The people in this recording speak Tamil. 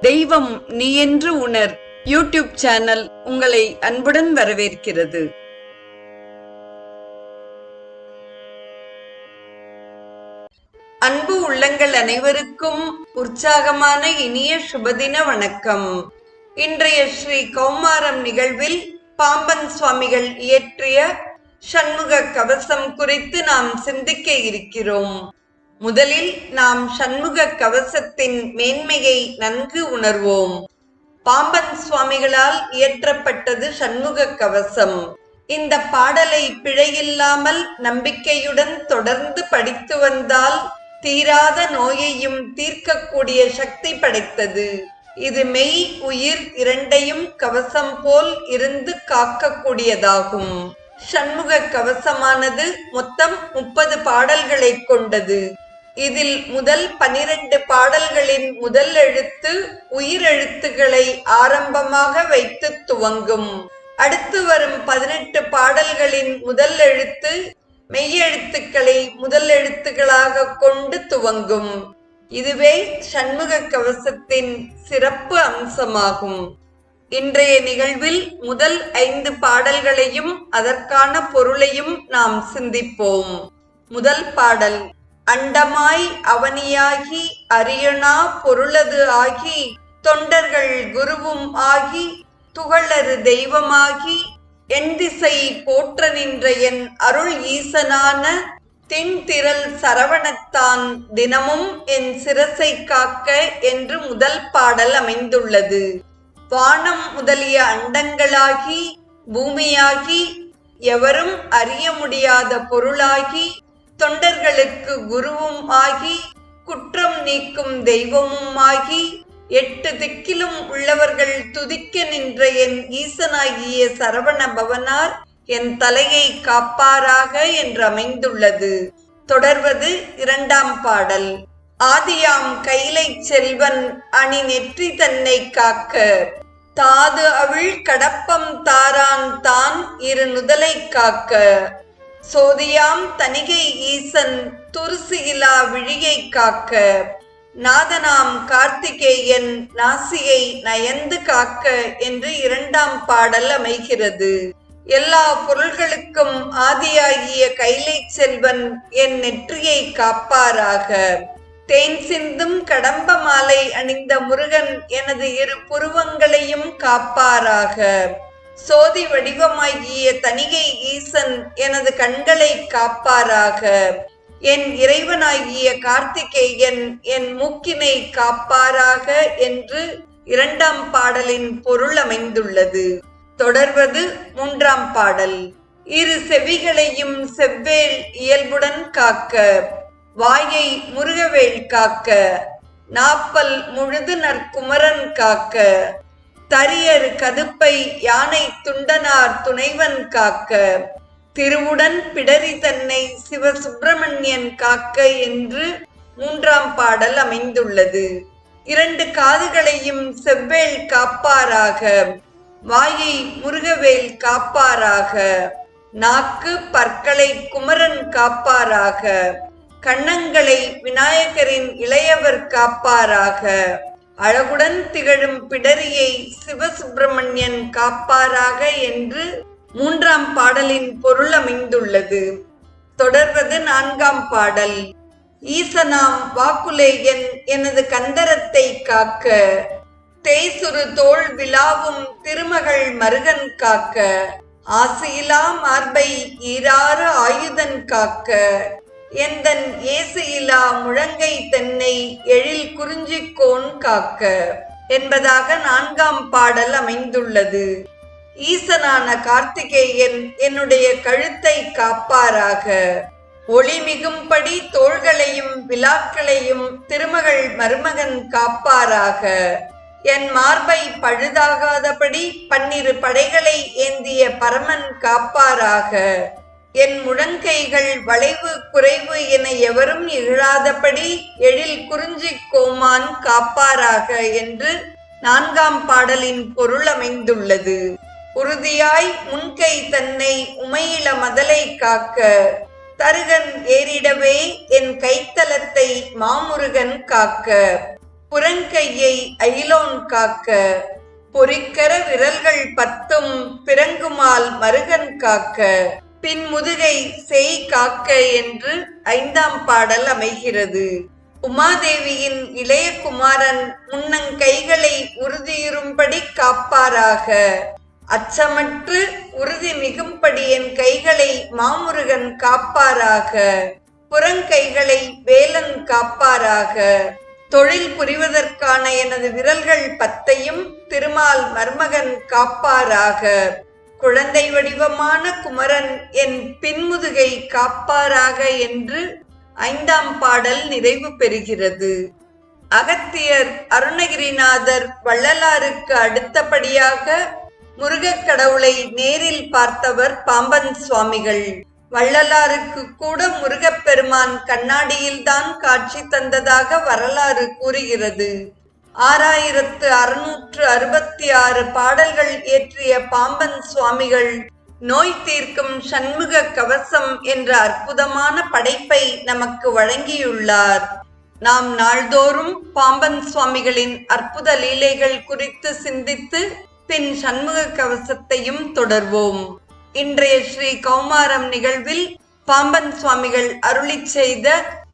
தெய்வம் நீ என்று உணர். யூடியூப் சேனல் உங்களை அன்புடன் வரவேற்கிறது. அன்பு உள்ளங்கள் அனைவருக்கும் உற்சாகமான இனிய சுபதின வணக்கம். இன்றைய ஸ்ரீ கௌமாரம் நிகழ்வில் பாம்பன் சுவாமிகள் இயற்றிய சண்முக கவசம் குறித்து நாம் சிந்திக்க இருக்கிறோம். முதலில் நாம் சண்முக கவசத்தின் மேன்மையை நன்கு உணர்வோம். பாம்பன் சுவாமிகளால் இயற்றப்பட்டது சண்முக கவசம். இந்த பாடலை பிழையில்லாமல் நம்பிக்கையுடன் தொடர்ந்து படித்து வந்தால் தீராத நோயையும் தீர்க்கக்கூடிய சக்தி படைத்தது. இது மெய் உயிர் இரண்டையும் கவசம் போல் இருந்து காக்கக்கூடியதாகும். சண்முக கவசமானது மொத்தம் முப்பது பாடல்களை கொண்டது. இதில் முதல் பனிரெண்டு பாடல்களின் முதல் எழுத்து உயிரெழுத்துகளை ஆரம்பமாக வைத்து துவங்கும். அடுத்து வரும் பதினெட்டு பாடல்களின் முதல் எழுத்து மெய்யெழுத்துக்களை முதல் எழுத்துக்களாக கொண்டு துவங்கும். இதுவே சண்முக கவசத்தின் சிறப்பு அம்சமாகும். இன்றைய நிகழ்வில் முதல் ஐந்து பாடல்களையும் அதற்கான பொருளையும் நாம் சிந்திப்போம். முதல் பாடல் அண்டமாய் அவனியாகி அரியணா பொருளது ஆகி தொண்டர்கள் குருவும் ஆகி துகளரு தெய்வமாகி என் திசை போற்ற நின்ற என் அருள் ஈசனான தின்திரல் சரவணத்தான் தினமும் என் சிரசை காக்க என்று முதல் பாடல் அமைந்துள்ளது. வானம் முதலிய அண்டங்களாகி பூமியாகி எவரும் அறிய முடியாத பொருளாகி தொண்டர்களுக்கு குருவும் ஆகி குற்றம் நீக்கும் தெய்வமும் ஆகி எட்டு திக்கிலும் உள்ளவர்கள் துதிக்க நின்ற என் ஈசனாகிய சரவண பவனார் என் தலையை காப்பாராக என்று அமைந்துள்ளது தொடர்வது இரண்டாம் பாடல். ஆதியாம் கைலை செல்வன் அணி நெற்றி தன்னை காக்க. தாது அவிழ் கடப்பம் தாரான் தான் இரு நுதலை காக்க. சோதியாம் தனிகை ஈசன் துருசு இலா விழியை காக்க. நாதனாம் கார்த்திகேயன் நாசியை நயந்து காக்க என்று இரண்டாம் பாடல் அமைகிறது. எல்லா பொருள்களுக்கும் ஆதியாகிய கைலை செல்வன் என் நெற்றியை காப்பாராக. தேன் சிந்தும் கடம்ப மாலை அணிந்த முருகன் எனது இரு புருவங்களையும் காப்பாராக. சோதி வடிவமாகிய தனிகை ஈசன் எனது கண்களை காப்பாராக. என் இறைவனாகிய கார்த்திகேயன் என் மூக்கினை காப்பாராக என்று இரண்டாம் பாடலின் பொருள் அமைந்துள்ளது. தொடர்வது மூன்றாம் பாடல். இரு செவிகளையும் செவ்வேல் இயல்புடன் காக்க வாயை முருகவேல் காக்க நாப்பல் முழுது நற்குமரன் காக்க. தரியர் கதுப்பை யானை துண்டனார் துணைவன் காக்க திருவுடன் பிடரி தன்னை சிவசுப்பிரமணியன் காக்க என்று மூன்றாம் பாடல் அமைந்துள்ளது. இரண்டு காதுகளையும் செவ்வேல் காப்பாராக வாயை முருகவேல் காப்பாராக நாக்கு பற்களை குமரன் காப்பாராக கண்ணங்களை விநாயகரின் இளையவர் காப்பாராக அழகுடன் திகழும் பிடரியை சிவசுப்பிரமணியன் காப்பாராக என்று மூன்றாம் பாடலின் பொருள் அமைந்துள்ளது. தொடர்வது நான்காம் பாடல். ஈசனாம் வாக்குலேயன் எனது கந்தரத்தை காக்க தேய்சுரு தோல் விழாவும் திருமகள் மருகன் காக்க ஆசையிலா மார்பை ஈராறு ஆயுதன் காக்க எந்தன் ஏசையிலா முழங்கை தென்னை எழில் குறிஞ்சிக்கோன் காக்க? என்பதாக நான்காம் பாடல் அமைந்துள்ளது. ஈசனான கார்த்திகேயன் என்னுடைய கழுத்தை காப்பாராக. ஒளி மிகும்படி தோள்களையும் விழாக்களையும் திருமகள் மருமகன் காப்பாராக. என் மார்பை பழுதாகாதபடி பன்னிரு படைகளை ஏந்திய பரமன் காப்பாராக. என் முழங்கைகள் வளைவு குறைவு என எவரும் இகழாதபடி எழில் குறிஞ்சி கோமான் காப்பாராக என்று நான்காம் பாடலின் பொருள் அமைந்துள்ளது. உறுதியாய் முன்கை தன்னை உமையில மதலை காக்க தருகன் ஏறிடவே என் கைத்தலத்தை மாமுருகன் காக்க புறங்கையை அயிலோன் காக்க பொறிக்கர விரல்கள் பத்தும் பிறங்குமால் மருகன் காக்க. பின் முதுகை செய் காக்க என்று ஐந்தாம் பாடல் அமைகிறது. உமாதேவியின் இளைய குமாரன் முன்னங்கைகளை உறுதியுறும்படி காப்பாராக. அச்சமற்று உறுதி மிகும்படி என் கைகளை மாமுருகன் காப்பாராக. புறங்கைகளை வேலன் காப்பாராக. தொழில் புரிவதற்கான எனது விரல்கள் பத்தையும் திருமால் மர்மகன் காப்பாராக. குழந்தை வடிவமான குமரன் என் பின்முதுகை காப்பாராக என்று ஐந்தாம் பாடல் நிறைவு பெறுகிறது. அகத்தியர் அருணகிரிநாதர் வள்ளலாருக்கு அடுத்தபடியாக முருகக் கடவுளை நேரில் பார்த்தவர் பாம்பன் சுவாமிகள். வள்ளலாருக்கு கூட முருகப்பெருமான் கண்ணாடியில்தான் காட்சி தந்ததாக வரலாறு கூறுகிறது. ஆறாயிரத்து அறுநூற்று அறுபத்தி ஆறு பாடல்கள் இயற்றிய பாம்பன் சுவாமிகள் நோய் தீர்க்கும் சண்முக கவசம் என்ற அற்புதமான படைப்பை நமக்கு வழங்கியுள்ளார். நாம் நாள்தோறும் பாம்பன் சுவாமிகளின் அற்புத லீலைகள் குறித்து சிந்தித்து பின் சண்முக கவசத்தையும் தொடர்வோம். இன்றைய ஸ்ரீ கௌமாரம் நிகழ்வில் பாம்பன் சுவாமிகள் அருளிச் செய்த